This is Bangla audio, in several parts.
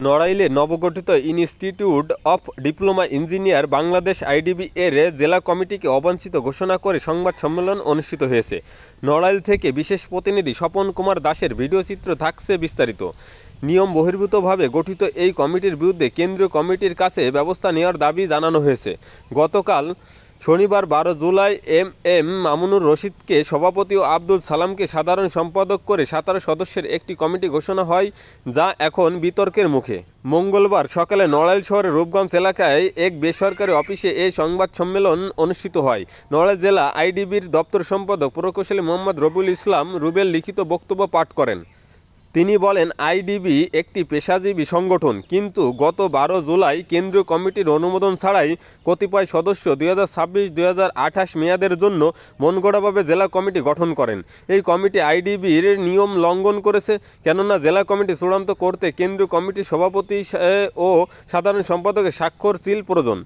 নড়াইলে নবগঠিত institute of diploma engineer Bangladesh IDB এর জেলা কমিটিকে অবাঞ্ছিত ঘোষণা করে সংবাদ সম্মেলন অনুষ্ঠিত হয়েছে। নড়াইল থেকে বিশেষ প্রতিনিধি স্বপন কুমার দাসের ভিডিওচিত্র থাকছে বিস্তারিত। নিয়ম বহির্ভূতভাবে গঠিত এই কমিটির বিরুদ্ধে কেন্দ্রীয় কমিটির কাছে ব্যবস্থা নেওয়ার দাবি জানানো হয়েছে। গতকাল শনিবার বারো জুলাই এম এম মামুনুর রশিদকে সভাপতি ও আব্দুল সালামকে সাধারণ সম্পাদক করে সাতারো সদস্যের একটি কমিটি ঘোষণা হয়, যা এখন বিতর্কের মুখে। মঙ্গলবার সকালে নড়াইল শহরের রূপগঞ্জ এলাকায় এক বেসরকারি অফিসে এই সংবাদ সম্মেলন অনুষ্ঠিত হয়। নড়াইল জেলা আইডিবির দপ্তর সম্পাদক প্রকৌশলী মোহাম্মদ রবুল ইসলাম রুবেল লিখিত বক্তব্য পাঠ করেন। তিনি বলেন, আইডিবি একটি পেশাজীবী সংগঠন, কিন্তু গত বারো জুলাই কেন্দ্রীয় কমিটির অনুমোদন ছাড়াই কতিপয় সদস্য দুই হাজার ছাব্বিশ, দুই হাজার আঠাশ মেয়াদের জন্য মনগড়াভাবে জেলা কমিটি গঠন করেন। এই কমিটি আইডিবির নিয়ম লঙ্ঘন করেছে, কেননা জেলা কমিটি চূড়ান্ত করতে কেন্দ্রীয় কমিটির সভাপতি ও সাধারণ সম্পাদকের স্বাক্ষর, সিল প্রয়োজন।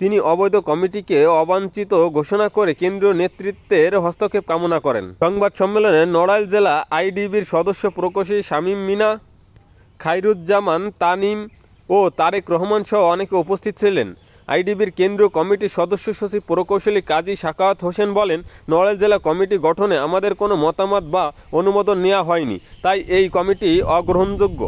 তিনি অবৈধ কমিটিকে অবাঞ্ছিত ঘোষণা করে কেন্দ্রীয় নেতৃত্বের হস্তক্ষেপ কামনা করেন। সংবাদ সম্মেলনে নড়াইল জেলা আইডিবির সদস্য প্রকৌশলী শামীম মিনা খাইরুজ্জামান তানিম ও তারেক রহমান সহ অনেকে উপস্থিত ছিলেন। আইডিবির কেন্দ্রীয় কমিটির সদস্য সচিব প্রকৌশলী কাজী সাকাওয়াত হোসেন বলেন, নড়াইল জেলা কমিটি গঠনে আমাদের কোনো মতামত বা অনুমোদন নেওয়া হয়নি, তাই এই কমিটি অগ্রহণযোগ্য।